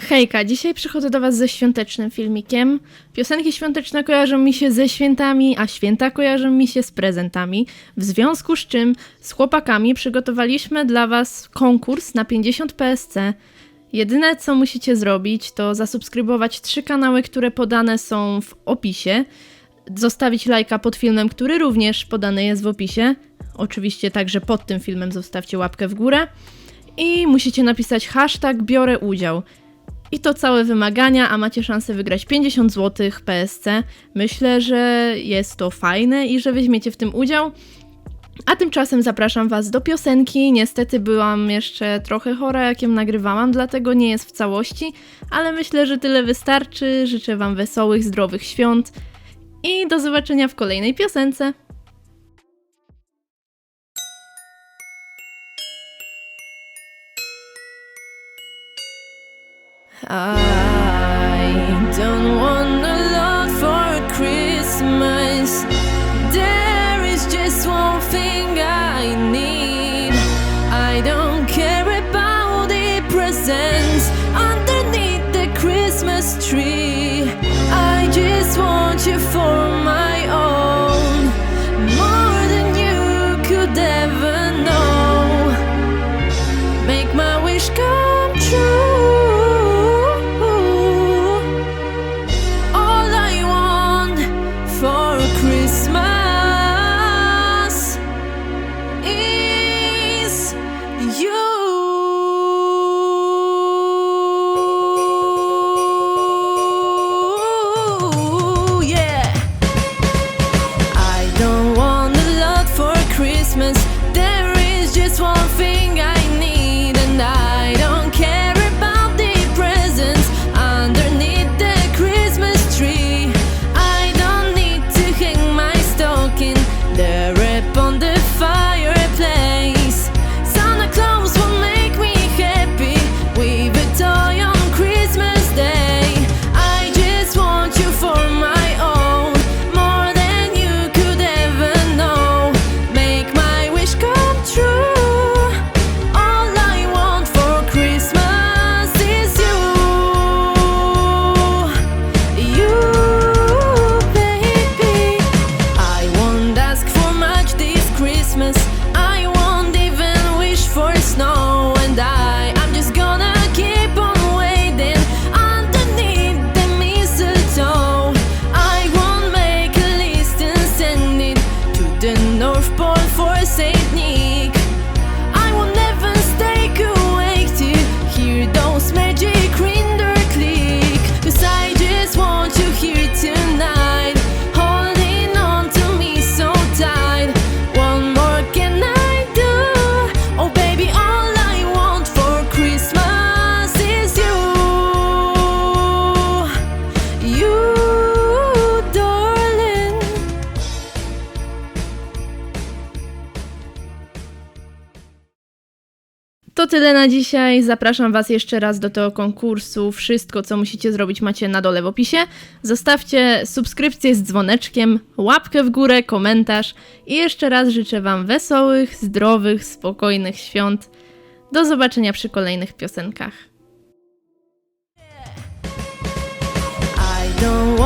Hejka, dzisiaj przychodzę do Was ze świątecznym filmikiem. Piosenki świąteczne kojarzą mi się ze świętami, a święta kojarzą mi się z prezentami. W związku z czym z chłopakami przygotowaliśmy dla Was konkurs na 50 PSC. Jedyne co musicie zrobić to zasubskrybować trzy kanały, które podane są w opisie, zostawić lajka pod filmem, który również podany jest w opisie. Oczywiście także pod tym filmem zostawcie łapkę w górę. I musicie napisać hashtag biorę udział. I to całe wymagania, a macie szansę wygrać 50 zł PSC. Myślę, że jest to fajne i że weźmiecie w tym udział. A tymczasem zapraszam Was do piosenki. Niestety byłam jeszcze trochę chora, jak ją nagrywałam, dlatego nie jest w całości, ale myślę, że tyle wystarczy. Życzę Wam wesołych, zdrowych świąt i do zobaczenia w kolejnej piosence. I don't want a lot for Christmas. There is just one thing I need. I don't care about the presents underneath the Christmas tree. You. To tyle na dzisiaj. Zapraszam Was jeszcze raz do tego konkursu. Wszystko, co musicie zrobić, macie na dole w opisie. Zostawcie subskrypcję z dzwoneczkiem, łapkę w górę, komentarz i jeszcze raz życzę Wam wesołych, zdrowych, spokojnych świąt. Do zobaczenia przy kolejnych piosenkach. I don't